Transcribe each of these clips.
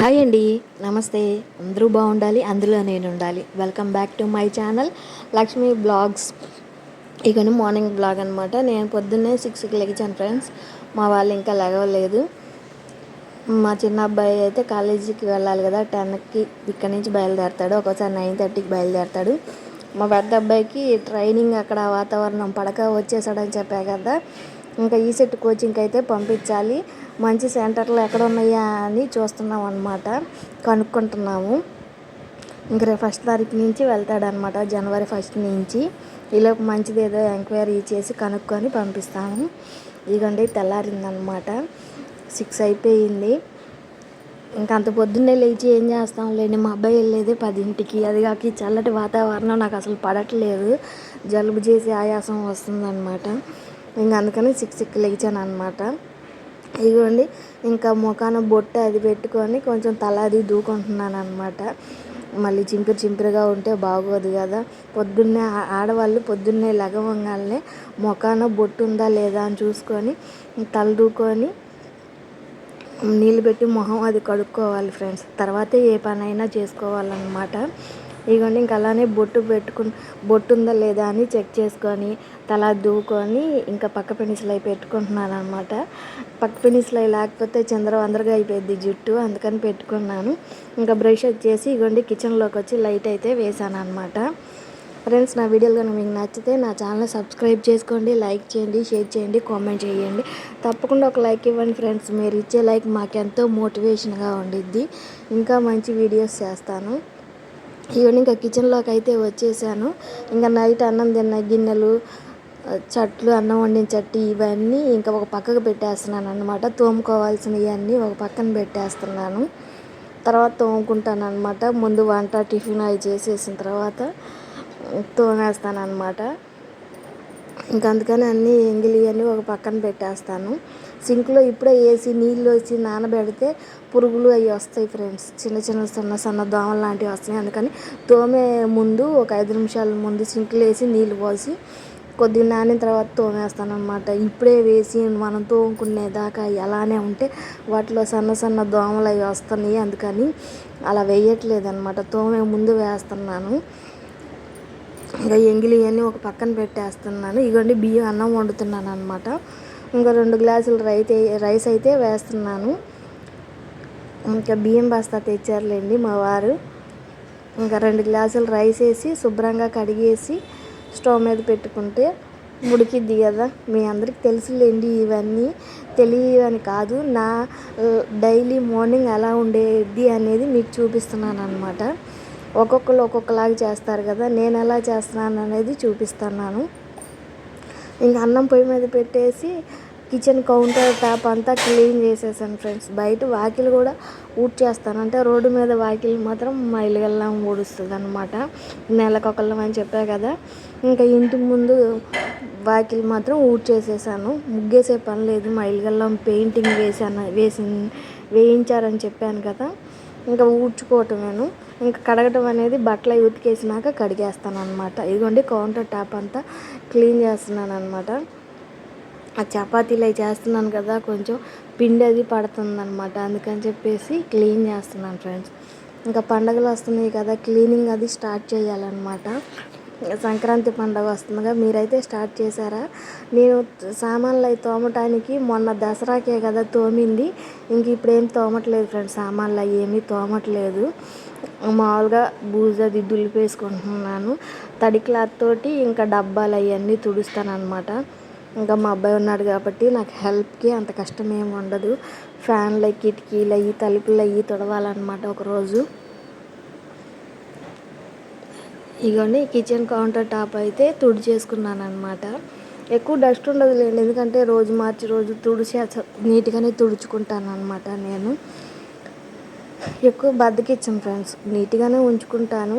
Hi అండి నమస్తే. అందరూ బాగుండాలి అందులో నేను ఉండాలి. Welcome back to my channel Lakshmi blogs ఇకను మార్నింగ్ బ్లాగ్ అనమాట నేను పొద్దున్నే సిక్స్కి లెగిచాను ఫ్రెండ్స్ మా వాళ్ళు ఇంకా లెగవలేదు మా చిన్న అబ్బాయి అయితే కాలేజీకి వెళ్ళాలి కదా టెన్కి ఇక్కడి నుంచి బయలుదేరతాడు. ఒక్కోసారి నైన్ థర్టీకి బయలుదేరతాడు. మా పెద్ద అబ్బాయికి ట్రైనింగ్ అక్కడ వాతావరణం పడక వచ్చేసాడని చెప్పా కదా. ఇంకా ఈ సెట్ కోచింగ్కి అయితే పంపించాలి. మంచి సెంటర్లు ఎక్కడ ఉన్నాయా అని చూస్తున్నాం అనమాట కనుక్కుంటున్నాము. ఇంక రేపు ఫస్ట్ తారీఖు నుంచి వెళ్తాడనమాట జనవరి ఫస్ట్ నుంచి. ఈలోపు మంచిది ఏదో ఎంక్వైరీ చేసి కనుక్కొని పంపిస్తాము. ఇదిగోండి తెల్లారిందనమాట సిక్స్ అయిపోయింది. ఇంకా అంత పొద్దున్నే లేచి ఏం చేస్తాం లేని మా అబ్బాయి వెళ్ళేది పదింటికి. అది కాక చల్లటి వాతావరణం నాకు అసలు పడట్లేదు. జలుబు చేసి ఆయాసం వస్తుందన్నమాట. ఇంకా అందుకని సిక్స్ సిక్స్ లేచాను అనమాట ఇదిగోండి ఇంకా ముఖాన బొట్టు అది పెట్టుకొని కొంచెం తల అది దూకుంటున్నాను అనమాట మళ్ళీ చింపిరి చింపిరిగా ఉంటే బాగోదు కదా. పొద్దున్నే ఆడవాళ్ళు పొద్దున్నే లగవంగానే ముఖాన బొట్టు ఉందా లేదా అని చూసుకొని తల దూకొని నీళ్ళు పెట్టి మొహం అది కడుక్కోవాలి ఫ్రెండ్స్. తర్వాతే ఏ పనైనా చేసుకోవాలన్నమాట. ఇదిగోండి ఇంక అలానే బొట్టు పెట్టుకుని బొట్టు ఉందా లేదా అని చెక్ చేసుకొని తల దూకొని ఇంకా పక్క పెనిసలు అవి పెట్టుకుంటున్నాను అనమాట పక్క పెనిసలు అవి లేకపోతే చంద్రవందరగా అయిపోయింది జుట్టు అందుకని పెట్టుకున్నాను. ఇంకా బ్రష్ వచ్చేసి ఇగోండి కిచెన్లోకి వచ్చి లైట్ అయితే వేసాను అనమాట ఫ్రెండ్స్ నా వీడియోలు కనుక మీకు నచ్చితే నా ఛానల్ సబ్స్క్రైబ్ చేసుకోండి లైక్ చేయండి షేర్ చేయండి కామెంట్ చేయండి. తప్పకుండా ఒక లైక్ ఇవ్వండి ఫ్రెండ్స్. మీరు ఇచ్చే లైక్ మాకెంతో మోటివేషన్గా ఉండిద్ది. ఇంకా మంచి వీడియోస్ చేస్తాను. ఈవినింగ్ ఇంకా కిచెన్లోకి అయితే వచ్చేసాను. ఇంకా నైట్ అన్నం తిన్న గిన్నెలు చట్లు అన్నం వండిన చట్టి ఇవన్నీ ఇంకా ఒక పక్కకు పెట్టేస్తున్నాను అనమాట తోముకోవాల్సినవి అన్నీ ఒక పక్కన పెట్టేస్తున్నాను. తర్వాత తోముకుంటాను అనమాట ముందు వంట టిఫిన్ అవి చేసేసిన తర్వాత తోమేస్తాను అనమాట ఇంకా అందుకని అన్నీ ఎంగిలి అన్నీ ఒక పక్కన పెట్టేస్తాను. సింక్లో ఇప్పుడే వేసి నీళ్ళు వచ్చి నానబెడితే పురుగులు అవి వస్తాయి ఫ్రెండ్స్. చిన్న చిన్న సన్న సన్న దోమలు లాంటివి వస్తాయి అందుకని తోమే ముందు ఒక ఐదు నిమిషాల ముందు సింక్లో వేసి నీళ్ళు పోసి కొద్దిగా నానిన తర్వాత తోమేస్తాను అనమాట ఇప్పుడే వేసి మనం తోముకునేదాకా అలానే ఉంటే వాటిలో సన్న సన్న దోమలు అవి వస్తున్నాయి. అందుకని అలా వేయట్లేదు అనమాట తోమే ముందు వేస్తున్నాను. ఇంకా ఎంగిలి అన్నీ ఒక పక్కన పెట్టేస్తున్నాను. ఇగోండి బియ్యం అన్నం వండుతున్నాను అనమాట ఇంకా రెండు గ్లాసులు రైతే రైస్ అయితే వేస్తున్నాను. ఇంకా బియ్యం బస్తా తెచ్చారులేండి మా వారు. ఇంకా రెండు గ్లాసులు రైస్ వేసి శుభ్రంగా కడిగేసి స్టవ్ మీద పెట్టుకుంటే ఉడికిద్ది కదా. మీ అందరికి తెలుసులేండి ఇవన్నీ. తెలియని కాదు నా డైలీ మార్నింగ్ ఎలా ఉండేది అనేది మీకు చూపిస్తున్నాను అనమాట ఒక్కొక్కరు ఒక్కొక్కలాగా చేస్తారు కదా నేను ఎలా చేస్తున్నాను అనేది చూపిస్తున్నాను. ఇంకా అన్నం పొయ్యి మీద పెట్టేసి కిచెన్ కౌంటర్ టాప్ అంతా క్లీన్ చేసేసాను ఫ్రెండ్స్. బయట వాకిలు కూడా ఊడ్ చేస్తాను. అంటే రోడ్డు మీద వాకిలు మాత్రం మా ఊడుస్తుంది అనమాట నెలకొకళ్ళం అని చెప్పా కదా. ఇంకా ఇంటి ముందు వాకిలు మాత్రం ఊడ్ చేసేసాను. ముగ్గేసే పని లేదు. మైలుగల్లం పెయింటింగ్ వేసాను వేసి వేయించారని చెప్పాను కదా. ఇంకా ఊడ్చుకోవటమేను. ఇంకా కడగటం అనేది బట్టలు ఉతికేసినాక కడిగేస్తాను అనమాట ఇదిగోండి కౌంటర్ టాప్ అంతా క్లీన్ చేస్తున్నాను అనమాట ఆ చపాతీలు అవి చేస్తున్నాను కదా కొంచెం పిండి అది పడుతుంది అనమాట అందుకని చెప్పేసి క్లీన్ చేస్తున్నాను ఫ్రెండ్స్. ఇంకా పండగలు వస్తున్నాయి కదా క్లీనింగ్ అది స్టార్ట్ చేయాలన్నమాట. సంక్రాంతి పండగ వస్తుందిగా. మీరైతే స్టార్ట్ చేశారా? నేను సామాన్లు అవి తోమటానికి మొన్న దసరాకే కదా తోమింది. ఇంక ఇప్పుడు ఏం తోమట్లేదు ఫ్రెండ్స్. సామాన్లు అవి ఏమీ తోమట్లేదు. మామూలుగా అది దులిపేసుకుంటున్నాను. తడి క్లాత్ తోటి ఇంకా డబ్బాలు అవన్నీ తుడుస్తాను అనమాట ఇంకా మా అబ్బాయి ఉన్నాడు కాబట్టి నాకు హెల్ప్కి అంత కష్టం ఏమి ఉండదు. ఫ్యాన్లు కిటికీలు అవి తలుపులు అవి తుడవాలన్నమాట ఒకరోజు. ఇగోండి కిచెన్ కౌంటర్ టాప్ అయితే తుడి చేసుకున్నాను అనమాట ఎక్కువ డస్ట్ ఉండదు లేండి ఎందుకంటే రోజు మార్చి రోజు తుడిచి నీట్గానే తుడుచుకుంటాను అనమాట నేను. ఎక్కువ బద్దకిచ్చాం ఫ్రెండ్స్ నీట్గానే ఉంచుకుంటాను.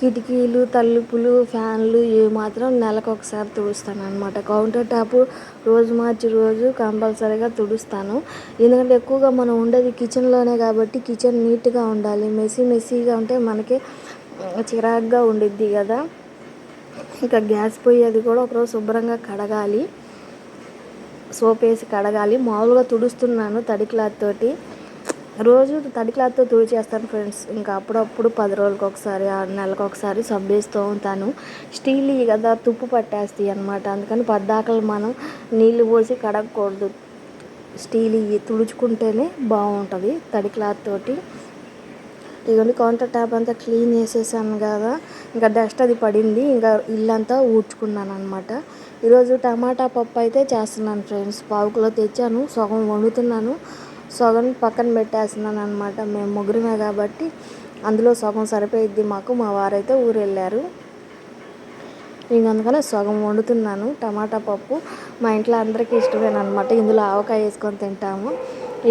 కిటికీలు తలుపులు ఫ్యాన్లు ఇవి మాత్రం నెలకు ఒకసారి తుడుస్తాను అనమాట కౌంటర్ టాప్ రోజు మార్చి రోజు కంపల్సరీగా తుడుస్తాను. ఎందుకంటే ఎక్కువగా మనం ఉండేది కిచెన్లోనే కాబట్టి కిచెన్ నీట్గా ఉండాలి. మెస్సీ మెస్సీగా ఉంటే మనకి చిరాగ్గా ఉండిద్ది కదా. ఇంకా గ్యాస్ పొయ్యి అది కూడా ఒకరోజు శుభ్రంగా కడగాలి. సోప్ వేసి కడగాలి. మామూలుగా తుడుస్తున్నాను తడి క్లాత్ తోటి. రోజు తడి క్లాత్తో తుడిచేస్తాను ఫ్రెండ్స్. ఇంకా అప్పుడప్పుడు పది రోజులకు ఒకసారి ఆరు నెలలకు ఒకసారి సబ్బేస్తూ ఉంటాను. స్టీల్ కదా తుప్పు పట్టేస్తాయి అనమాట అందుకని పద్దాకలు మనం నీళ్ళు పోసి కడగకూడదు. స్టీల్ తుడుచుకుంటేనే బాగుంటుంది తడి క్లాత్ తోటి. ఇదిగోండి కౌంటర్ టాప్ అంతా క్లీన్ చేసేసాను కదా. ఇంకా డస్ట్ అది పడింది. ఇంకా ఇల్లంతా ఊడ్చుకున్నాను అనమాట ఈరోజు టమాటా పప్పు అయితే చేస్తున్నాను ఫ్రెండ్స్ పావుకులో తెచ్చాను. సగం వండుతున్నాను. సగం పక్కన పెట్టేస్తున్నాను అనమాట మేము ముగ్గురమే కాబట్టి అందులో సగం సరిపోయిద్ది మాకు. మా వారైతే ఊరు వెళ్ళారు ఇంక అందుకనే సగం వండుతున్నాను టమాటా పప్పు. మా ఇంట్లో అందరికీ ఇష్టమేనమాట ఇందులో ఆవకాయ వేసుకొని తింటాము.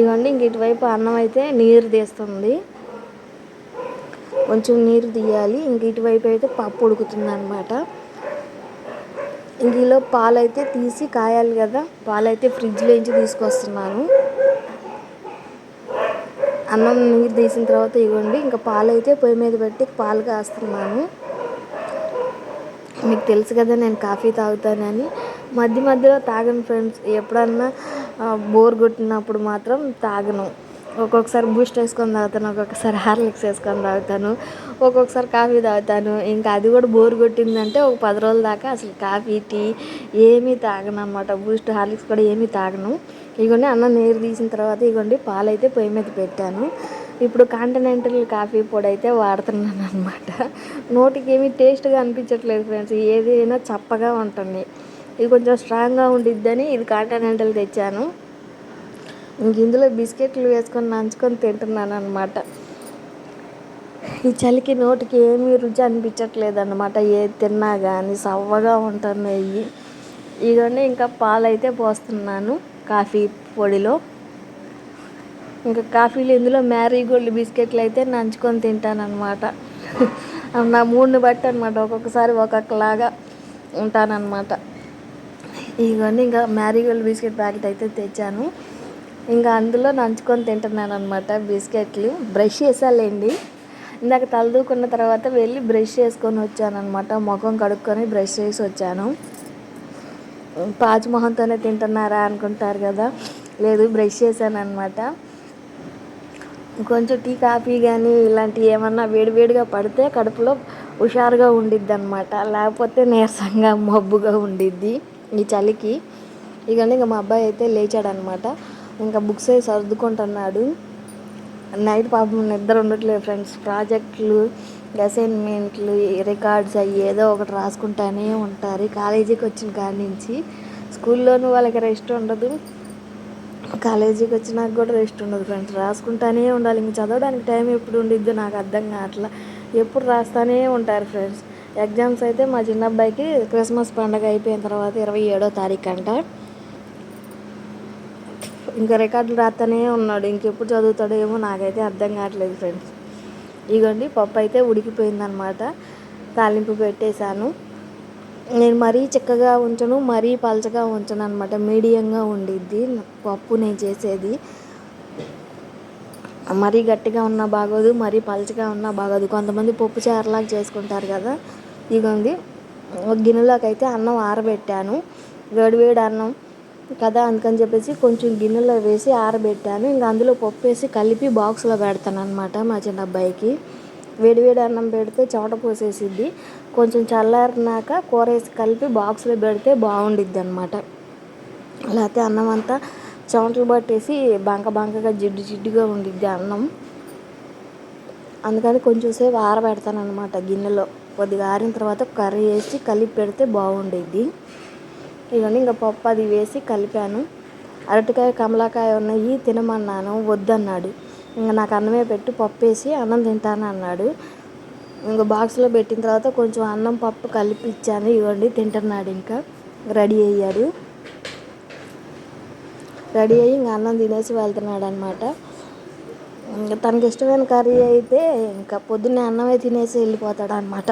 ఇవన్నీ ఇంక ఇటువైపు అన్నం అయితే నీరు తీస్తుంది. కొంచెం నీరు తీయాలి. ఇంక ఇటువైపు అయితే పప్పు ఉడుకుతుంది అనమాట ఇంక పాలైతే తీసి కాయాలి కదా. పాలైతే ఫ్రిడ్జ్లోంచి తీసుకొస్తున్నాను. అన్నం నీరు తీసిన తర్వాత ఇవ్వండి. ఇంకా పాలైతే పొయ్యి మీద పెట్టి పాలు కాస్తున్నాను. మీకు తెలుసు కదా నేను కాఫీ తాగుతానని. మధ్య మధ్యలో తాగను ఫ్రెండ్స్. ఎప్పుడన్నా బోర్ కొట్టినప్పుడు మాత్రం తాగను. ఒక్కొక్కసారి బూస్ట్ వేసుకొని తాగుతాను ఒక్కొక్కసారి హార్లిక్స్ వేసుకొని తాగుతాను ఒక్కొక్కసారి కాఫీ తాగుతాను. ఇంకా అది కూడా బోర్ కొట్టిందంటే ఒక పది రోజుల దాకా అసలు కాఫీ టీ ఏమీ తాగను అనమాట బూస్ట్ హార్లిక్స్ కూడా ఏమీ తాగను. ఇగోండి అన్నం నీరు తీసిన తర్వాత ఇగోండి పాలు అయితే పొయ్యి మీద పెట్టాను. ఇప్పుడు కాంటినెంటల్ కాఫీ పొడి అయితే వాడుతున్నాను అనమాట నోటికి ఏమీ టేస్ట్గా అనిపించట్లేదు ఫ్రెండ్స్ ఏదైనా చప్పగా ఉంటుంది. ఇది కొంచెం స్ట్రాంగ్గా ఉండిద్దని ఇది కాంటినెంటల్ తెచ్చాను. ఇంక ఇందులో బిస్కెట్లు వేసుకొని నంచుకొని తింటున్నాను అనమాట ఈ చలికి నోటికి ఏమీ రుచి అనిపించట్లేదు అనమాట ఏది తిన్నా కానీ సవ్వగా ఉంటున్నాయి ఇదండి ఇంకా పాలైతే పోస్తున్నాను కాఫీ పొడిలో. ఇంకా కాఫీలు ఇందులో మ్యారీగోల్డ్ బిస్కెట్లు అయితే నంచుకొని తింటాను అనమాట నా మూడ్ని బట్టి అనమాట ఒక్కొక్కసారి ఒక్కొక్కలాగా ఉంటానన్నమాట. ఇవన్నీ ఇంకా మ్యారీగోల్డ్ బిస్కెట్ ప్యాకెట్ అయితే తెచ్చాను. ఇంకా అందులో నంచుకొని తింటున్నాను అనమాట బిస్కెట్లు. బ్రష్ చేసాలేండి ఇందాక తలదూకున్న తర్వాత వెళ్ళి బ్రష్ చేసుకొని వచ్చానమాట ముఖం కడుక్కొని బ్రష్ చేసి వచ్చాను. పాచి మొహంతోనే తింటున్నారా అనుకుంటారు కదా. లేదు బ్రష్ చేశానమాట అనమాట కొంచెం టీ కాఫీ కానీ ఇలాంటివి ఏమన్నా వేడివేడిగా పడితే కడుపులో హుషారుగా ఉండిద్ది అనమాట లేకపోతే నీరసంగా మబ్బుగా ఉండిద్ది ఈ చలికి. ఇక ఇంకా మా అబ్బాయి అయితే లేచాడనమాట ఇంకా బుక్స్ అవి సర్దుకుంటున్నాడు. నైట్ పాపం నిద్ర ఉండట్లేదు ఫ్రెండ్స్. ప్రాజెక్టులు అసైన్మెంట్లు రికార్డ్స్ అవి ఏదో ఒకటి రాసుకుంటానే ఉంటారు. కాలేజీకి వచ్చిన కాడి నుంచి స్కూల్లోనూ వాళ్ళకి రెస్ట్ ఉండదు. కాలేజీకి వచ్చినాక కూడా రెస్ట్ ఉండదు ఫ్రెండ్స్. రాసుకుంటానే ఉండాలి. ఇంక చదవడానికి టైం ఎప్పుడు ఉండిద్దో నాకు అర్థం కావట్లా. ఎప్పుడు రాస్తానే ఉంటారు ఫ్రెండ్స్. ఎగ్జామ్స్ అయితే మా చిన్న అబ్బాయికి క్రిస్మస్ పండగ అయిపోయిన తర్వాత ఇరవై ఏడో తారీఖు అంట ఇంకా రికార్డులు రాస్తూనే ఉన్నాడు. ఇంకెప్పుడు చదువుతాడో ఏమో నాకైతే అర్థం కావట్లేదు ఫ్రెండ్స్. ఇగోండి పప్పు అయితే ఉడికిపోయిందనమాట. తాలింపు పెట్టేశాను. నేను మరీ చిక్కగా ఉంచను మరీ పలచగా ఉంచను అనమాట మీడియంగా ఉండిద్ది పప్పు నేను చేసేది. మరీ గట్టిగా ఉన్నా బాగోదు మరీ పలచగా ఉన్నా బాగోదు. కొంతమంది పప్పు చారులాగా చేసుకుంటారు కదా. ఇగోండి ఒక గిన్నెలోకి అయితే అన్నం ఆరబెట్టాను. వేడివేడి అన్నం కదా అందుకని చెప్పేసి కొంచెం గిన్నెలో వేసి ఆరబెట్టాను. ఇంకా అందులో పప్పు వేసి కలిపి బాక్స్లో పెడతాను అనమాట మా చిన్న అబ్బాయికి వేడివేడి అన్నం పెడితే చెమట పోసేసిద్ది. కొంచెం చల్లారినాక కూర వేసి కలిపి బాక్స్లో పెడితే బాగుండిద్ది అనమాట లేకపోతే అన్నం అంతా చెమటలు పట్టేసి బంక బంకగా జిడ్డు జిడ్డుగా ఉండిద్ది అన్నం. అందుకని కొంచెం సేపు ఆరబెడతాను అనమాట గిన్నెలో. కొద్దిగా ఆరిన తర్వాత కర్రీ వేసి కలిపి పెడితే బాగుండేది ఇవన్నీ ఇంకా పప్పు అది వేసి కలిపాను. అరటికాయ కమలాకాయ ఉన్నాయి తినమన్నాను వద్దన్నాడు. ఇంకా నాకు అన్నమే పెట్టి పప్పు వేసి అన్నం తింటాను అన్నాడు. ఇంకా బాక్స్లో పెట్టిన తర్వాత కొంచెం అన్నం పప్పు కలిపి ఇచ్చాను ఇవ్వండి తింటున్నాడు ఇంకా. రెడీ అయ్యాడు. రెడీ అయ్యి ఇంకా అన్నం తినేసి వెళ్తున్నాడు అనమాట ఇంకా తనకి ఇష్టమైన కర్రీ అయితే ఇంకా పొద్దున్నే అన్నమే తినేసి వెళ్ళిపోతాడు అనమాట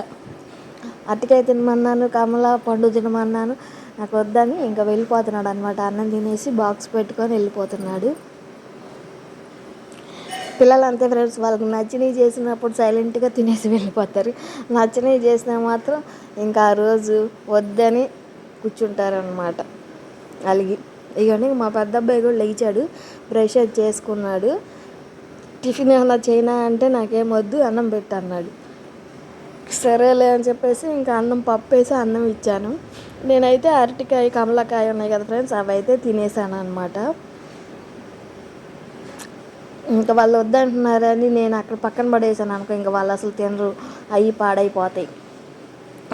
అరటికాయ తినమన్నాను కమలా పండు తినమన్నాను. నాకు వద్దని ఇంకా వెళ్ళిపోతున్నాడు అనమాట అన్నం తినేసి బాక్స్ పెట్టుకొని వెళ్ళిపోతున్నాడు. పిల్లలంతే ఫ్రెండ్స్ వాళ్ళకి నచ్చినవి చేసినప్పుడు సైలెంట్గా తినేసి వెళ్ళిపోతారు. నచ్చినవి చేసినా మాత్రం ఇంకా ఆ రోజు వద్దని కూర్చుంటారనమాట అలిగి ఇవన్నీ మా పెద్ద అబ్బాయి కూడా లేచాడు. బ్రష్ చేసుకున్నాడు. టిఫిన్ ఏమైనా చైనా అంటే నాకేం వద్దు అన్నం పెట్టన్నాడు సరేలే అని చెప్పేసి ఇంకా అన్నం పప్పు వేసి అన్నం ఇచ్చాను. నేనైతే అరటికాయ కమలకాయ ఉన్నాయి కదా ఫ్రెండ్స్ అవి అయితే తినేసాను అనమాట ఇంకా వాళ్ళు వద్దంటున్నారని నేను అక్కడ పక్కన పడేసాను అనుకో ఇంకా వాళ్ళు అసలు తినరు అవి పాడైపోతాయి.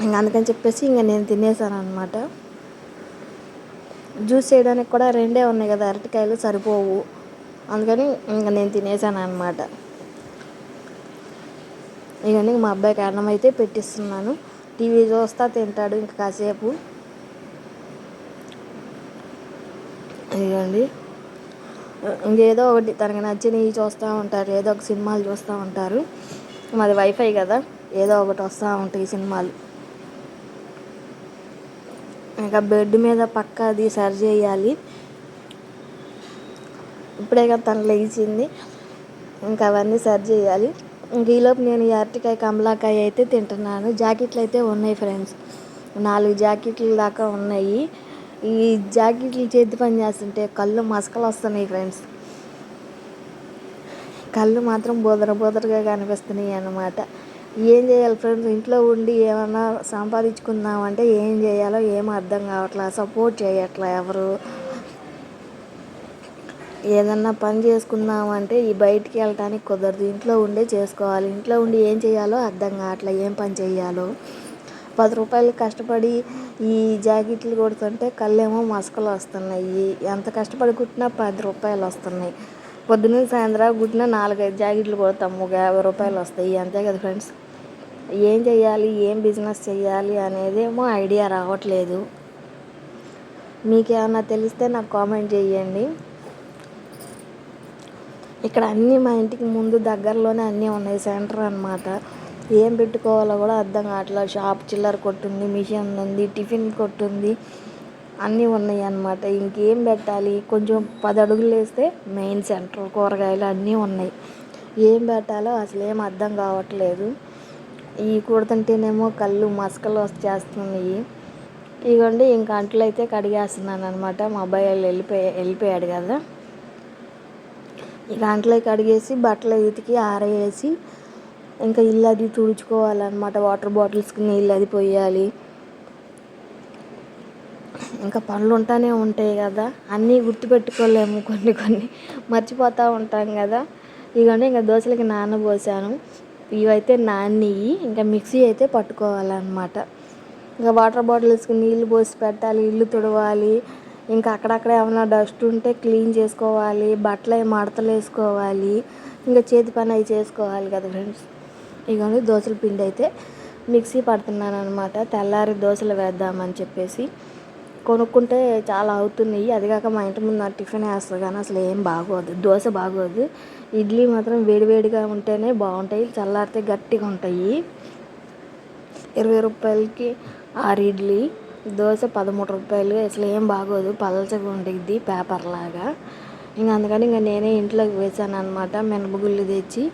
ఇంకా అందుకని చెప్పేసి ఇంకా నేను తినేసాను అనమాట జ్యూస్ చేయడానికి కూడా రెండే ఉన్నాయి కదా అరటికాయలు సరిపోవు. అందుకని ఇంకా నేను తినేసాను అనమాట ఇవన్నీ మా అబ్బాయికి అన్నం అయితే పెట్టిస్తున్నాను. టీవీ చూస్తా తింటాడు ఇంకా కాసేపు. ఇదండి ఇంకేదో ఒకటి తనకి నచ్చినవి చూస్తూ ఉంటారు. ఏదో ఒక సినిమాలు చూస్తూ ఉంటారు. మాది వైఫై కదా. ఏదో ఒకటి వస్తూ ఉంటాయి సినిమాలు. ఇంకా బెడ్ మీద పక్క అది సరి చేయాలి. ఇప్పుడే కదా తను లేచింది. ఇంకా అవన్నీ సరి చేయాలి. ఈలోపు నేను అరటికాయ కమలాకాయ అయితే తింటున్నాను. జాకెట్లు అయితే ఉన్నాయి ఫ్రెండ్స్. నాలుగు జాకెట్లు దాకా ఉన్నాయి. ఈ జాకెట్లు చేతి పని చేస్తుంటే కళ్ళు మసకలు వస్తున్నాయి ఫ్రెండ్స్ కళ్ళు మాత్రం బోదర బోదరగా కనిపిస్తున్నాయి అన్నమాట. ఏం చేయాలి ఫ్రెండ్స్ ఇంట్లో ఉండి ఏమన్నా సంపాదించుకుందామంటే ఏం చేయాలో ఏం అర్థం కావట్లా? సపోర్ట్ చేయట్లా ఎవరు? ఏదన్నా పని చేసుకుందామంటే ఈ బయటికి వెళ్ళటానికి కుదరదు. ఇంట్లో ఉండే చేసుకోవాలి. ఇంట్లో ఉండి ఏం చేయాలో అర్థం కావట్లే? ఏం పని చేయాలో? పది రూపాయలు కష్టపడి ఈ జాకెట్లు కుడుతుంటే కళ్ళేమో మసకలు వస్తున్నాయి. ఎంత కష్టపడి కుట్టినా పది రూపాయలు వస్తున్నాయి. పొద్దున్న సాయంత్రం కుట్టిన నాలుగైదు జాకెట్లు కుడతాము ఒక యాభై రూపాయలు వస్తాయి. అంతే కదా ఫ్రెండ్స్? ఏం చేయాలి ఏం బిజినెస్ చేయాలి అనేదేమో ఐడియా రావట్లేదు. మీకేమన్నా తెలిస్తే నాకు కామెంట్ చేయండి ఇక్కడ అన్నీ మా ఇంటికి ముందు దగ్గరలోనే అన్నీ ఉన్నాయి. సెంటర్ అనమాట ఏం పెట్టుకోవాలో కూడా అర్థం కావట్లేదు. షాప్ చిల్లర కొట్టుంది మిషన్ ఉంది టిఫిన్ కొట్టుంది అన్నీ ఉన్నాయి అన్నమాట ఇంకేం పెట్టాలి? కొంచెం పది అడుగులు వేస్తే మెయిన్ సెంటర్ కూరగాయలు అన్నీ ఉన్నాయి. ఏం పెట్టాలో అసలు ఏం అర్థం కావట్లేదు. ఈ కుడుతుంటేనేమో కళ్ళు మసకలు వచ్చేస్తున్నాయి ఇదిగోండి ఇంకా అంట్లు అయితే కడిగేస్తున్నాను అనమాట మా అబ్బాయి వాళ్ళు వెళ్ళిపోయి వెళ్ళిపోయాడు కదా. ఇక అంట్లో కడిగేసి బట్టలు ఉతికి ఆరేసి ఇంకా ఇల్లు అది తుడుచుకోవాలన్నమాట. వాటర్ బాటిల్స్కి నీళ్ళు అది పోయాలి ఇంకా పనులు ఉంటానే ఉంటాయి కదా. అన్నీ గుర్తుపెట్టుకోలేము కొన్ని కొన్ని. మర్చిపోతూ ఉంటాం కదా. ఇదిగోండి ఇంకా దోశలకి నానబోసాను ఇవైతే నాని ఇంకా మిక్సీ అయితే పట్టుకోవాలన్నమాట. ఇంకా వాటర్ బాటిల్స్కి నీళ్ళు పోసి పెట్టాలి ఇల్లు తుడవాలి. ఇంకా అక్కడక్కడ ఏమైనా డస్ట్ ఉంటే క్లీన్ చేసుకోవాలి బట్టలు మడతలు వేసుకోవాలి ఇంకా చేతి పని అవి చేసుకోవాలి కదా ఫ్రెండ్స్ ఇగోండి దోశల పిండి అయితే మిక్సీ పడుతున్నాను అనమాట తెల్లారి దోశలు వేద్దామని చెప్పేసి కొనుక్కుంటే చాలా అవుతున్నాయి. అది కాక మా ఇంటి ముందు టిఫిన్ వేస్తారు కానీ అసలు ఏం బాగోదు దోశ బాగోదు. ఇడ్లీ మాత్రం వేడివేడిగా ఉంటేనే బాగుంటాయి చల్లారితే గట్టిగా ఉంటాయి. ఇరవై రూపాయలకి ఆరు ఇడ్లీ దోశ పదమూడు రూపాయలు అసలు ఏం బాగోదు. పలచగా ఉంటుంది పేపర్ లాగా ఇంకా అందుకని ఇంకా నేనే ఇంట్లోకి వేసాను అనమాట మినపగుళ్ళు తెచ్చి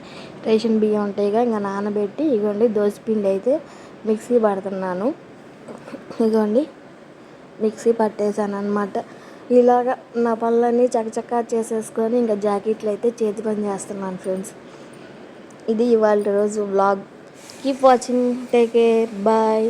రేషన్ బియ్యం ఉంటాయిగా ఇంకా నానబెట్టి ఇగోండి దోశ పిండి అయితే మిక్సీ పడుతున్నాను. ఇగోండి మిక్సీ పట్టేశాను అనమాట ఇలాగా నా పనులన్నీ చకచకా చేసేసుకొని ఇంకా జాకెట్లు అయితే చేతి పని చేస్తున్నాను ఫ్రెండ్స్. ఇది ఇవాళ రోజు vlog. Keep watching. Take care. Bye.